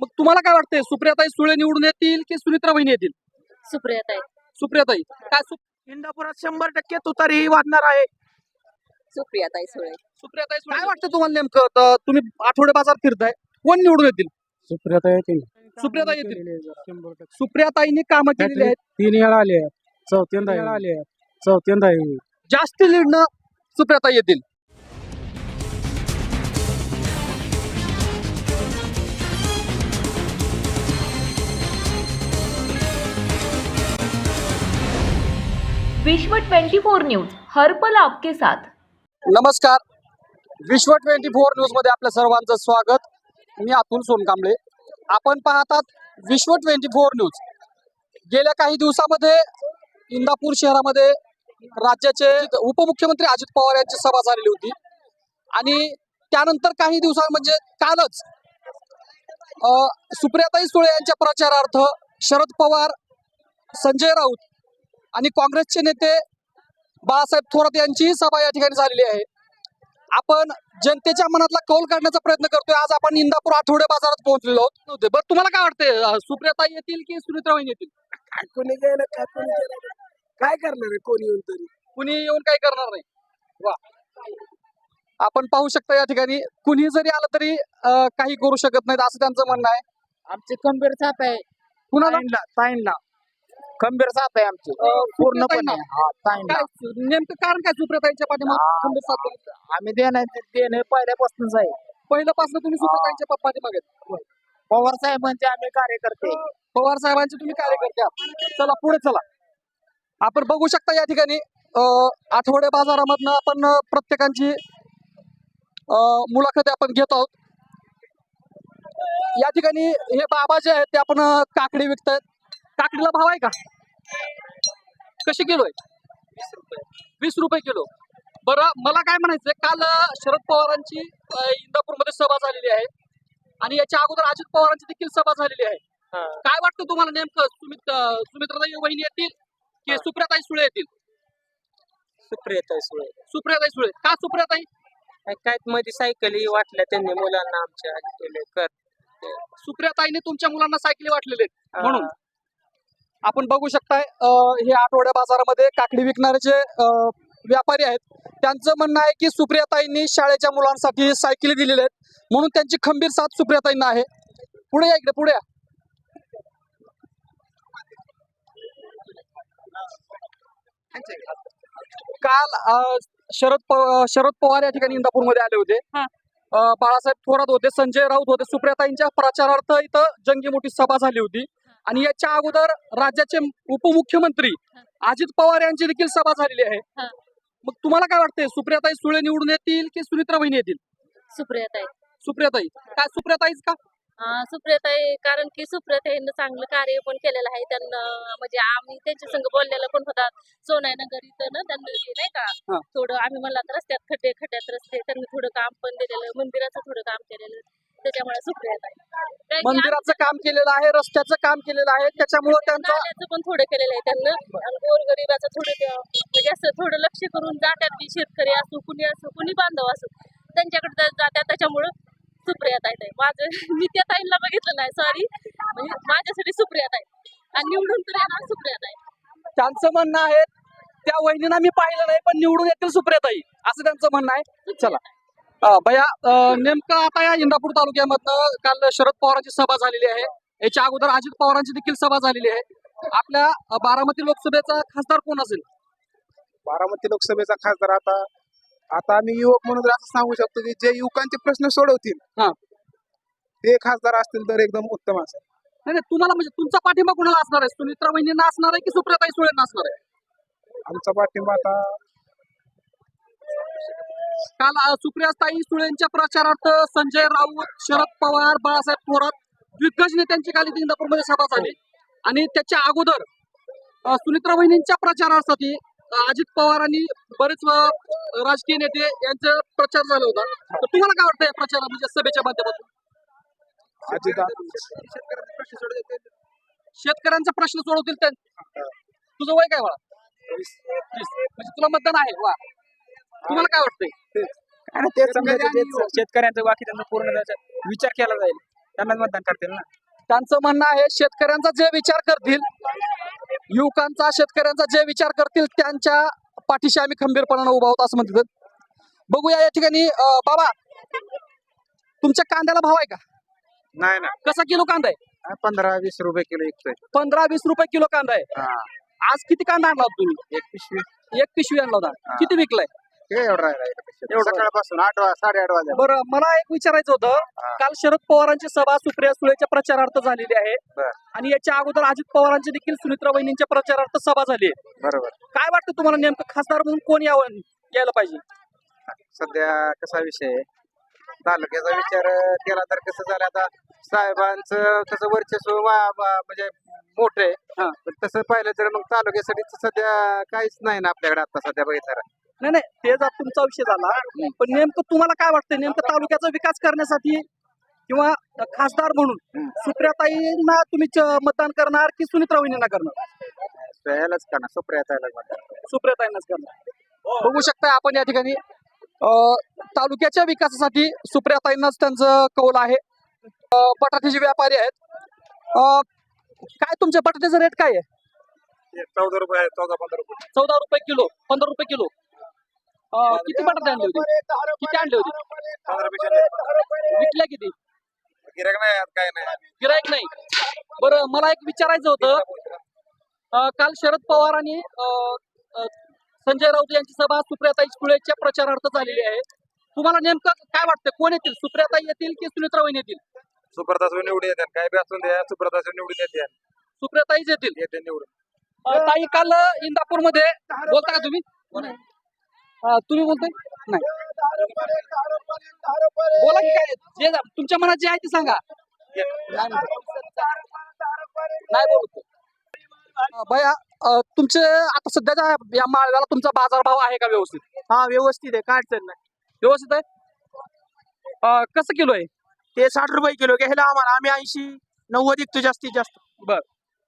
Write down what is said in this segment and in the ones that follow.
मग तुम्हाला काय वाटतंय सुप्रियाताई सुळे निवडून येतील की सुनित्रा वहिनी येतील? सुप्रियाताई. सुप्रियाताई काय सु- इंदापुरात शंभर टक्के तुतारी वाढणार आहे. सुप्रियाताई सुळे. सुप्रियाताई सुळे काय वाटतं तुम्हाला नेमकं? तर तुम्ही आठवडे बाजार फिरताय कोण निवडून येतील? सुप्रियाता येतील. सुप्रियाताई येतील. शंभर टक्के सुप्रियाताईंनी कामं केलेली आहेत. तीन वेळा आले चौथ्यांदा आले चौथ्यांदा येईल. जास्त लीडनं सुप्रियाताई येतील. विश्व 24 न्यूज हरपल आपके साथ. नमस्कार. विश्व ट्वेंटी फोर न्यूजमध्ये आपल्या सर्वांचं स्वागत. मी अतुल सोनकांबळे. आपण पाहतात विश्व ट्वेंटी फोर न्यूज. गेल्या काही दिवसामध्ये इंदापूर शहरामध्ये राज्याचे उपमुख्यमंत्री अजित पवार यांची सभा झालेली होती. आणि त्यानंतर काही दिवसां म्हणजे कालच अं, सुप्रियाताई सुळे यांच्या प्रचारार्थ शरद पवार संजय राऊत आणि काँग्रेसचे नेते बाळासाहेब थोरात यांचीही सभा या ठिकाणी झालेली आहे. आपण जनतेच्या मनातला कौल काढण्याचा प्रयत्न करतोय. आज आपण इंदापूर आठवडे बाजारात पोहोचलेलो आहोत. नव्हते. बरं तुम्हाला काय वाटतंय? अं, सुप्रियाताई येतील की सुनित्रा वहिनी येतील? काय कोणी काय काय करणार आहे? कोणी येऊन तरी? कुणी येऊन काही करणार नाही. वा. आपण पाहू शकता या ठिकाणी. कुणी जरी आलं तरी काही करू शकत नाहीत असं त्यांचं म्हणणं आहे. आमचे खंबीर साथ आहे. कुणाला? ताईंला. खंबीर साथ आहे आमची. पूर्णपणे? हा काय नेमकं कारण काय सुप्रियाताईंच्या पाठीमागे आम्ही देणं देणं पहिल्यापासूनच आहे. पहिल्यापासून तुम्ही सुप्रियाताईंच्या पाठीमागे आहेत. पवार साहेबांचे आम्ही कार्यकर्ते. पवार साहेबांचे तुम्ही कार्यकर्ते आहात. चला पुढे चला. आपण बघू शकता या ठिकाणी अं, आठवडे बाजारामधनं आपण अं, प्रत्येकांची अं, मुलाखत आपण घेत आहोत. या ठिकाणी हे बाबा जे आहेत ते आपण अं, काकडी विकतायत. काकडीला भाव आहे का? कशी किलो आहे? वीस रुपये. किलो. बरं मला काय म्हणायचंय काल शरद पवारांची इंदापूरमध्ये सभा झालेली आहे. आणि याच्या अगोदर अजित पवारांची देखील सभा झालेली आहे. काय वाटतं तुम्हाला नेमकं? सुमित सुमित्राताई वहिनी येतील की सुप्रियाताई सुळे येतील? सुप्रियता सुळे. सुप्रियाताई सुळे. का सुप्रियाताई? काय मध्ये सायकली वाटल्या त्यांनी मुलांना आमच्या सुप्रियाताईने तुमच्या मुलांना सायकली वाटलेले म्हणून. आपण बघू शकताय हे आठवड्या बाजारामध्ये काकडी विकणारे जे व्यापारी आहेत त्यांचं म्हणणं आहे की सुप्रियाताईंनी शाळेच्या मुलांसाठी सायकली दिलेल्या आहेत. म्हणून त्यांची खंबीर साथ सुप्रियाताईंना आहे. पुढे या इकडे पुढे या. काल शरद शरद पवार या ठिकाणी इंदापूरमध्ये आले होते. बाळासाहेब थोरात होते संजय राऊत होते. सुप्रियाताईंच्या प्रचारार्थ इथं जंगी मोठी सभा झाली होती. आणि याच्या अगोदर राज्याचे उपमुख्यमंत्री अजित पवार यांची देखील सभा झालेली आहे. मग तुम्हाला काय वाटतंय सुप्रियाताई सुळे निवडून येतील की सुनित्रा वहिनी येतील? सुप्रियाताई. सुप्रियाताई काय सुप्रियाताईच का? सुप्रियाताई कारण की सुप्रियाताईनं चांगलं कार्य पण केलेलं आहे. त्यांना म्हणजे आम्ही त्यांच्या संग बोललेलं पण होता. सोनायनगर इथं ना त्यांना नाही. का थोडं आम्ही मला रस्त्यात खड्डे खड्ड्यात रस्ते त्यांनी थोडं काम पण दिलेलं मंदिराचं थोडं काम केलेलं. त्याच्यामुळे मंदिराचं काम केलेलं आहे रस्त्याचं काम केलेलं आहे त्याच्यामुळं त्यांचा पण थोडं केलेलं आहे त्यांना. आणि गोरगरिबाचं थोडं म्हणजे असं थोडं लक्ष करून जात्यात की शेतकरी असो कुणी असो कुणी बांधव असो त्यांच्याकडे जा- जात्यात त्याच्यामुळं सुप्रिया ताई ताई. माझं मी त्या ताईंना बघितलं नाही सॉरी म्हणजे माझ्यासाठी सुप्रिया ताई. आणि निवडून तर येणार सुप्रिया ताई. त्यांचं म्हणणं आहे त्या वहिनींना मी पाहिलं नाही पण निवडून येतील सुप्रियाताई असं त्यांचं म्हणणं आहे. चला. भैया नेमकं आता या इंदापूर तालुक्यामधनं काल शरद पवारांची सभा झालेली आहे. याच्या अगोदर अजित पवारांची देखील सभा झालेली आहे. आपल्या बारामती लोकसभेचा खासदार कोण असेल? बारामती लोकसभेचा खासदार आता आता आम्ही युवक म्हणून असं सांगू शकतो की जे युवकांचे प्रश्न सोडवतील हा. ते खासदार असतील तर एकदम उत्तम असेल. नाही नाही, तुम्हाला म्हणजे तुमचा पाठिंबा कोणाला असणार आहे? सुनित्रा वहिनींना असणार आहे की सुप्रियाताई सुळेंना असणार आहे? आमचा पाठिंबा आता काल सुप्रियाताई सुळेंच्या प्रचारार्थ संजय राऊत शरद पवार बाळासाहेब थोरात दिग्गज नेत्यांची काल इथे इंदापूरमध्ये सभा झाली. आणि त्याच्या अगोदर सुनित्रा वहिनींच्या प्रचारासाठी अजित पवार आणि बरेच राजकीय नेते यांचा प्रचार झाला होता. तर तुम्हाला काय वाटतं या प्रचार म्हणजे सभेच्या माध्यमातून? शेतकऱ्यांचा प्रश्न सोडवतील तुझं वय काय बाळा. म्हणजे तुला मतदान आहे वा. तुम्हाला काय वाटतंय? आणि समजायचं शेतकऱ्यांचं बाकी त्यांचा पूर्ण विचार केला जाईल. त्यांनाच मतदान करतील ना. त्यांचं म्हणणं आहे शेतकऱ्यांचा जे विचार करतील युवकांचा शेतकऱ्यांचा जे विचार करतील त्यांच्या पाठीशी आम्ही खंबीरपणानं उभा आहोत असं म्हणतात. बघूया या ठिकाणी बाबा तुमच्या कांद्याला भाव आहे का? नाही ना कसा किलो कांदा आहे? पंधरा वीस रुपये किलो विकतोय पंधरा वीस रुपये किलो कांदा आहे. हा. आज किती कांदा आणला होता तुम्ही? एक पिशवी एक पिशवी आणला होता. किती विकलाय? एवढं राहिला सकाळपासून आठ वाजता बरं मला एक विचारायचं होतं. काल शरद पवारांची सभा सुप्रिया सुळेच्या प्रचारार्थ झालेली आहे. आणि याच्या अगोदर अजित पवारांची देखील सुनित्रा वहिनींच्या प्रचारार्थ सभा झाली आहे. बरोबर. काय वाटतं तुम्हाला नेमकं खासदार म्हणून कोण यावं यायला पाहिजे? सध्या कसा विषय आहे? तालुक्याचा विचार केला तर कसं झालं आता? साहेबांचं तसं वर्चस्व म्हणजे मोठं हा. तसं पाहिलं तर मग तालुक्यासाठी सध्या काहीच नाही ना आपल्याकडे आता सध्या बघितलं नाही नाही ते जर तुमचा विषय झाला पण नेमकं तुम्हाला काय वाटतं नेमकं तालुक्याचा विकास करण्यासाठी किंवा खासदार म्हणून. सुप्रियाताईंना तुम्ही मतदान करणार की सुनित्रा वहिनींना करणार? यायलाच का ना सुप्रिया ताईला मतदान सुप्रियाताईंनाच करणार. बघू शकता आपण या ठिकाणी तालुक्याच्या विकासासाठी सुप्रियाताईंनाच त्यांचं कौल आहे. बटाट्याचे व्यापारी आहेत. काय तुमच्या बटाट्याचा रेट काय आहे? चौदा रुपये चौदा पंधरा रुपये. चौदा रुपये किलो पंधरा रुपये किलो. किती बटाटे आणले होते? किती आणले होते? विकल्या किती? गिराक नाही आज काय नाही. गिरायक नाही. बरं मला एक विचारायचं होतं. अं, काल शरद पवार आणि अं, अं, संजय राऊत यांची सभा सुप्रियाताई सुळेच्या प्रचारार्थ झालेली आहे. तुम्हाला नेमकं काय वाटतं? कोण येतील? सुप्रियाताई येतील की सुनित्रा वहिनी येतील? सुप्रतास निवडून येतात काय बी असून द्या सुप्रतास निवडून येते सुप्रियाताईच येतील. येते निवडून. अं, ताई काल इंदापूरमध्ये बोलता का तुम्ही? तुम्ही बोलताय? नाही. बोला की काय? जे तुमच्या मनात जे आहे ते सांगा. नाही बोलतो. भैया तुमचे आता सध्याच्या या माळव्याला तुमचा बाजारभाव आहे का व्यवस्थित? हा व्यवस्थित आहे. काय अडचण नाही. व्यवस्थित आहे? अं, कसं किलो आहे? ते साठ रुपये किलो घ्यायला आम्हाला. आम्ही ऐंशी नव्वद विकतो जास्तीत जास्त.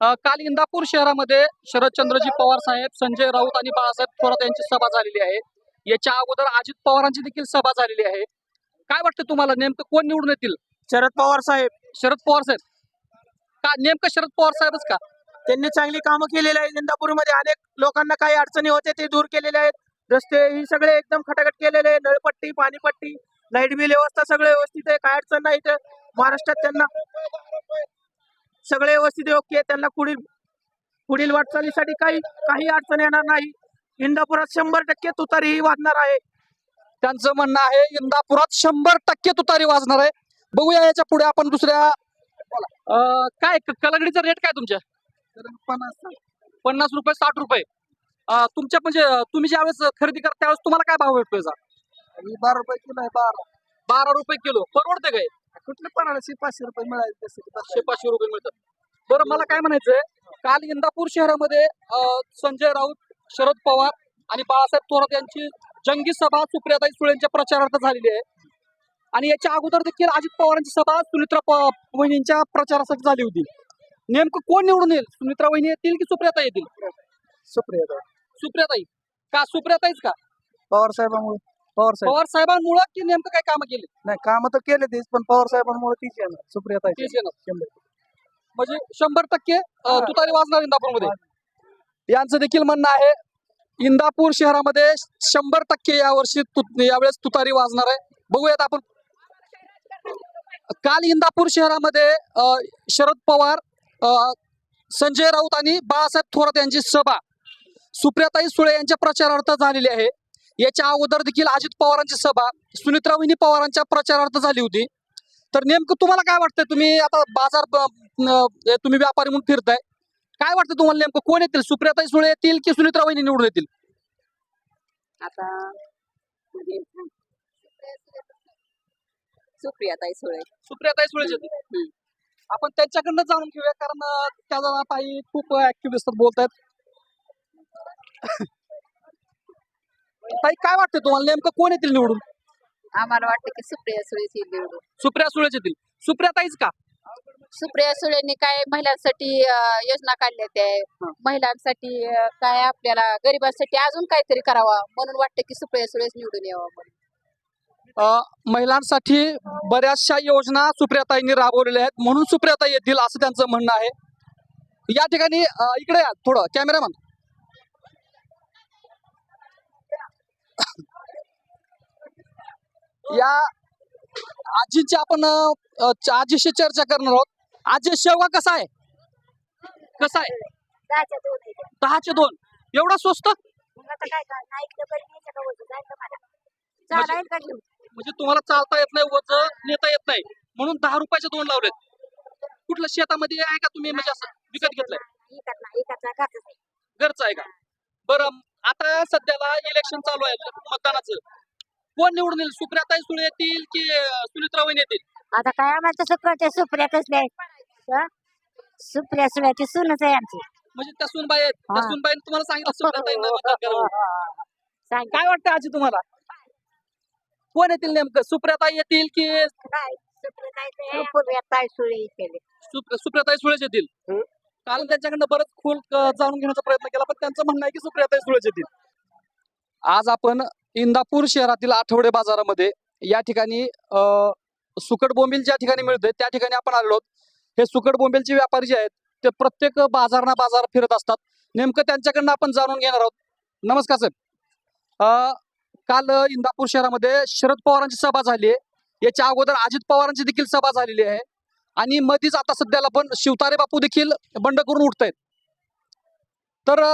अं, काल इंदापूर शहरामध्ये शरदचंद्रजी पवार साहेब संजय राऊत आणि बाळासाहेब थोरात यांची सभा झालेली आहे. याच्या अगोदर अजित पवारांची देखील सभा झालेली आहे. काय वाटतं तुम्हाला? नेमकं कोण निवडून येतील? शरद पवार साहेब. शरद पवार साहेब. का? नेमकं शरद पवार साहेबच का? त्यांनी चांगली कामं केलेली आहेत. इंदापूरमध्ये अनेक लोकांना काही अडचणी होते ते दूर केलेले आहेत. रस्ते ही सगळे एकदम खटाखट केलेले आहे नळपट्टी पाणीपट्टी लाइट बिल व्यवस्था सगळं व्यवस्थित आहे. काय अडचण नाही इथे. महाराष्ट्रात त्यांना सगळे व्यवस्थित योग्य आहे त्यांना पुढील पुढील वाटचालीसाठी काही काही अडचण येणार नाही. इंदापुरात शंभर टक्के तुतारी ही वाजणार आहे. त्यांचं म्हणणं आहे इंदापुरात शंभर टक्के तुतारी वाजणार आहे. बघूया याच्यापुढे आपण दुसऱ्या अं, काय क- कलगडीचा रेट काय तुमच्या? पन्नास. रुपये साठ रुपये. अं, तुमच्या म्हणजे अं, तुम्ही ज्यावेळेस खरेदी करता त्यावेळेस तुम्हाला काय भाव भेटतोय बारा रुपये किलो आहे बारा. बारा रुपये किलो. परवडते काय? कुठले पन्नास पाचशे रुपये मिळाले पाचशे पाचशे रुपये मिळतात. बरं मला काय म्हणायचंय काल इंदापूर शहरामध्ये अं, संजय राऊत शरद पवार आणि बाळासाहेब थोरात यांची जंगी सभा सुप्रियाताई सुळेंच्या प्रचारार्थ झालेली आहे. आणि याच्या अगोदर देखील अजित पवारांची सभा सुनित्रा प- वहिनींच्या प्रचारासाठी झाली होती. नेमकं कोण निवडून येईल? सुनित्रा वहिनी येतील की सुप्रियाताई येतील? सुप्रिया सुप्रियाताई. का सुप्रियाताईच का? पवार साहेबांमुळे. पवार साहेब. पवार साहेबांमुळे की नेमकं काय कामं केली? नाही काम तर केले तेच पण पवार साहेबांमुळे तीच येणार. सुप्रिया तेच येणार. म्हणजे शंभर टक्के तुतारी वाजणार इंदापूरमध्ये. यांचं देखील म्हणणं आहे इंदापूर शहरामध्ये शंभर टक्के यावर्षी तु- यावेळेस तुतारी वाजणार आहे. बघूयात आपण. काल इंदापूर शहरामध्ये शरद पवार संजय राऊत आणि बाळासाहेब थोरात यांची सभा. सुप्रियाताई सुळे यांच्या प्रचारार्थ झालेली आहे. याच्या अगोदर देखील अजित पवारांची सभा सुनीत्राविनी पवारांच्या प्रचारार्थ झाली होती. तर नेमकं तुम्हाला काय वाटतंय? तुम्ही आता बाजार तुम्ही व्यापारी म्हणून फिरताय. काय वाटतं तुम्हाला नेमकं? कोण येतील? सुप्रियाताई सुळे येतील की सुनित्रा वहिनी निवडून येतील? आता सुप्रियाताई सुळे. सुप्रियाताई सुळे येतील. आपण त्यांच्याकडनं जाणून घेऊया कारण त्या ताई खूप ऍक्टिव्ह दिसतात बोलतायत. ताई काय वाटतं तुम्हाला? नेमकं कोण येतील निवडून? आम्हाला वाटतं की सुप्रिया सुळेची निवडून. सुप्रिया सुळेच येतील. सुप्रियाताईच का? सुप्रिया सुळेंनी काय महिलांसाठी अं, योजना काढल्या त्या? महिलांसाठी अं, काय आपल्याला गरिबांसाठी अजून काहीतरी करावा? म्हणून वाटतं की सुप्रिया सुळेच निवडून यावं म्हणून. अ, महिलांसाठी बऱ्याचशा योजना सुप्रियाताईंनी राबवलेल्या आहेत. म्हणून सुप्रियाताई येतील असं त्यांचं म्हणणं आहे. या ठिकाणी अ, इकडे या थोडं. कॅमेरामॅन. या आजीची आपण आजीशी चर्चा करणार आहोत. आजी शेवगा कसा आहे? कसा आहे. दहाचे दोन एवढा स्वस्त? घेऊन? म्हणजे तुम्हाला चालता येत नाही वज नेता येत नाही. म्हणून दहा रुपयाचे दोन लावलेत. कुठलं शेतामध्ये आहे का तुम्ही? म्हणजे असं विकत घेतलंय? घरचं आहे का? बरं आता सध्याला इलेक्शन चालू आहे मतदानाचं. कोण निवडून येईल? सुप्रियाताई सुळे येतील की सुनित्रा वहिनी येतील? आता काय आम्हाला तसं कळते सुप्रिया कसल्या आहेत सुप्रिया सुळ्याची सूनच आहे आमची. म्हणजे त्या सुनबाई आहेत. त्या हा. सुनबाईने तुम्हाला सांगितलं सुप्रियाताईंना मतदान करावं. सांग. काय वाटतं आजी तुम्हाला? कोण येतील नेमकं? सुप्रियाताई येतील की सुप- सुप्रियाताई सुळेच येतील. काल त्यांच्याकडनं बरंच खोल जाणून घेण्याचा प्रयत्न केला पण त्यांचं म्हणणं आहे की सुप्रियाताई सुळेच येतील. आज आपण इंदापूर शहरातील आठवडे बाजारामध्ये या ठिकाणी सुकट बोंबील ज्या ठिकाणी मिळते त्या ठिकाणी आपण आलेलो हे सुकट बोंबीलचे व्यापारी जे आहेत ते प्रत्येक बाजार ना बाजार फिरत असतात. नेमकं त्यांच्याकडनं आपण जाणून घेणार आहोत. नमस्कार साहेब काल इंदापूर शहरामध्ये शरद पवारांची सभा झाली आहे. याच्या अगोदर अजित पवारांची देखील सभा झालेली आहे. आणि मध्येच आता सध्याला पण शिवतारे बापू देखील बंड करून उठतायत. तर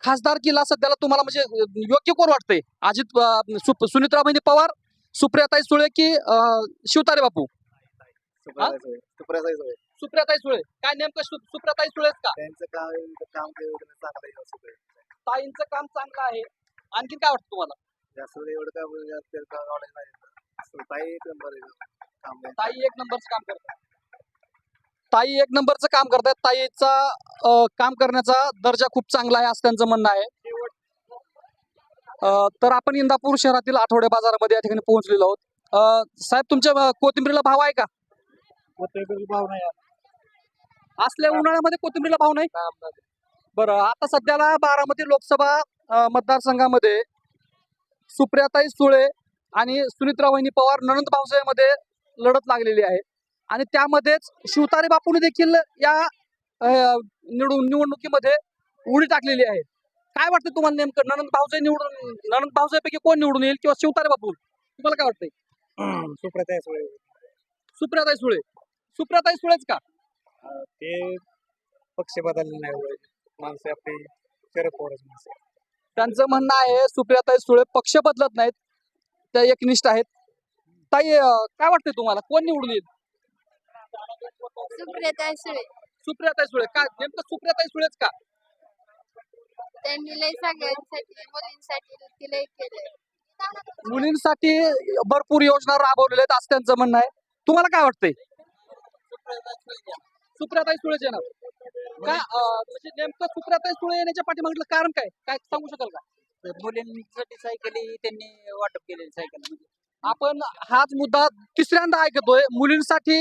अ, खासदारकीला सध्याला तुम्हाला म्हणजे योग्य कोण वाटतंय? अजित सुनित्रा बहिणी पवार सुप्रियाताई सुळे की शिवतारे बापू? सुप्रियाताई सुळे. सुप्रियाताई सुळे. काय नेमकं सुप्रियाताई सुळेच का? त्यांचं काम ताईंचं काम चांगलं आहे. आणखी काय वाटतं तुम्हाला? जास्त एवढं काय नॉलेज नाही ताई एक नंबर काम ताई एक नंबरचं काम करतात. ताई एक नंबरचं काम करतात. ताईचा काम करण्याचा दर्जा खूप चांगला आहे असं त्यांचं म्हणणं आहे. तर आपण इंदापूर शहरातील आठवडे बाजारामध्ये या ठिकाणी पोहोचलेलो आहोत. साहेब तुमच्या कोथिंबीरीला भाव आहे का? भाव नाही. असल्या उन्हाळ्यामध्ये कोथिंबीरीला भाव नाही? बरं आता सध्याला बारामती लोकसभा मतदारसंघामध्ये सुप्रियाताई सुळे आणि सुनित्रा वहिनी पवार नणंद भावसाहेबमध्ये लढत लागलेली आहे. आणि त्यामध्येच शिवतारे बापूने देखील या निवडून निवडणुकीमध्ये उडी टाकलेली आहे. काय वाटतं तुम्हाला नेमकं? नणंद भावसाई निवडून नणंद भावसाहेबपैकी कोण निवडून येईल किंवा शिवतारे बापू? तुम्हाला काय वाटतंय? सुप्रियाताई सुळे. सुप्रियाताई सुळे. सुप्रियाताई सुळेच का? ते पक्ष बदलले नाही माणसं आपली शरद पवारच माणसं त्यांचं म्हणणं आहे सुप्रियाताई सुळे पक्ष बदलत नाहीत. त्या एकनिष्ठ आहेत. ताई काय वाटतंय तुम्हाला? कोण निवडून येईल? सुप्रिया ताई सुळे. सुप्रियाताई सुळे काय नेमकं सुप्रियाताई सुळेच का? त्यांनी लय सगळ्यांसाठी मुलींसाठी तिला केलंय. मुलींसाठी भरपूर योजना राबवलेल्या आहेत असं त्यांचं म्हणणं आहे. तुम्हाला काय वाटतंय? सुप्रियाताई सुळेच येणार. काय अं, म्हणजे नेमकं सुप्रियाताई सुळे येण्याच्या पाठीमागलं कारण काय? काय सांगू शकाल का? मुलींसाठी सायकल त्यांनी वाटप केलेली सायकल आपण हाच मुद्दा तिसऱ्यांदा ऐकतोय. मुलींसाठी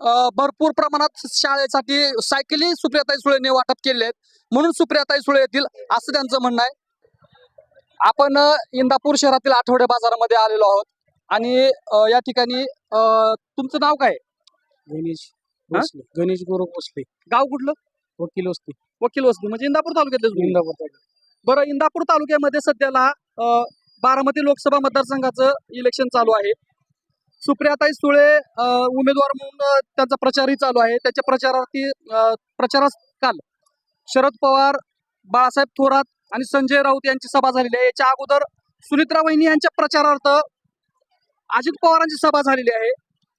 भरपूर प्रमाणात शाळेसाठी सायकली सुप्रियाताई सुळेने वाटप केले आहेत. म्हणून सुप्रियाताई सुळे येतील असं त्यांचं म्हणणं आहे. आपण इंदापूर शहरातील आठवडे बाजारामध्ये आलेलो आहोत. आणि या ठिकाणी तुमचं नाव काय गणेश? भोसले. गणेश गुरु भोसले. गाव कुठलं? वकील वस्ती. वकील वस्ती. म्हणजे इंदापूर तालुक्यातले. इंदापूर. बरं इंदापूर तालुक्यामध्ये सध्याला बारामती लोकसभा मतदारसंघाचं इलेक्शन चालू आहे. सुप्रियाताई सुळे उमेदवार म्हणून त्यांचा प्रचारही चालू आहे. त्याच्या प्रचारार्थी प्रचारात प्रचारास काल शरद पवार बाळासाहेब थोरात आणि संजय राऊत यांची सभा झालेली आहे. याच्या अगोदर सुनित्रा वहिनी यांच्या प्रचारार्थ अजित पवारांची सभा झालेली आहे.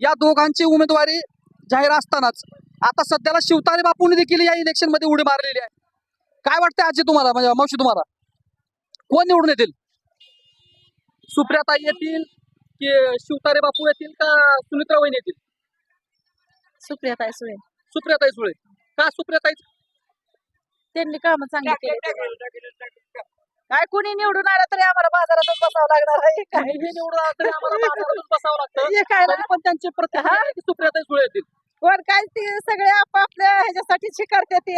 या दोघांची उमेदवारी जाहीर असतानाच आता सध्याला शिवतारे बापूंनी देखील या इलेक्शनमध्ये उडी मारलेली आहे. काय वाटतंय आजी तुम्हाला? म्हणजे मावशी तुम्हाला? कोण निवडून येतील? सुप्रियाताई येतील की शिवतारे बापू येतील का सुनित्रा वहिनी येतील? सुप्रिया सुळे. सुप्रियाताई सुळे. का सुप्रियाताई? त्यांनी काम चांगली केली. काय कुणी निवडून आलं तरी आम्हाला बाजारातच बसावं लागणार आहे. काय? हे निवडून आलं तरी आम्हाला बाजारातच बसावं लागतं. हे काय पण त्यांची की सुप्रियाताई सुळे येतील? कोण काय ते सगळे आपापल्या ह्याच्यासाठी शिकारते ते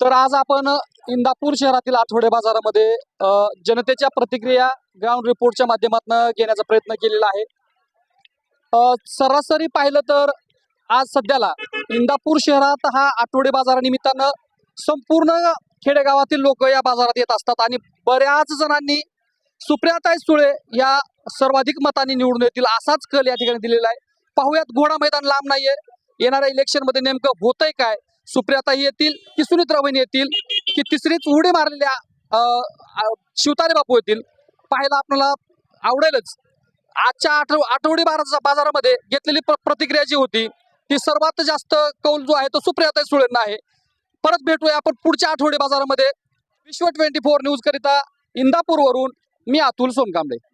तर आज आपण इंदापूर शहरातील आठवडे बाजारामध्ये जनतेच्या प्रतिक्रिया ग्राउंड रिपोर्टच्या माध्यमातून घेण्याचा प्रयत्न केलेला आहे. सरासरी पाहिलं तर आज सध्याला इंदापूर शहरात हा आठवडे बाजारानिमित्तानं संपूर्ण खेडेगावातील लोक या बाजारात येत असतात आणि बऱ्याच जणांनी सुप्रियाताई सुळे या सर्वाधिक मतांनी निवडून येतील असाच कल या ठिकाणी दिलेला आहे. पाहूयात घोडा मैदान लांब नाहीये. येणाऱ्या इलेक्शनमध्ये नेमकं होतंय काय? सुप्रियाताई येतील की सुनीत्रा येतील की तिसरीच उडी मारलेल्या शिवतारे बापू येतील पाहायला आपल्याला आवडेलच. आजच्या आठव आठवडी बाजार बाजारामध्ये घेतलेली प्र- प्रतिक्रिया जी होती ती सर्वात जास्त कौल जो आहे तो सुप्रियाताई सुळेंना आहे. परत भेटूया आपण पुढच्या आठवडी बाजारामध्ये. विश्व ट्वेंटी फोर न्यूज करिता इंदापूरवरून मी अतुल सोनकांबळे.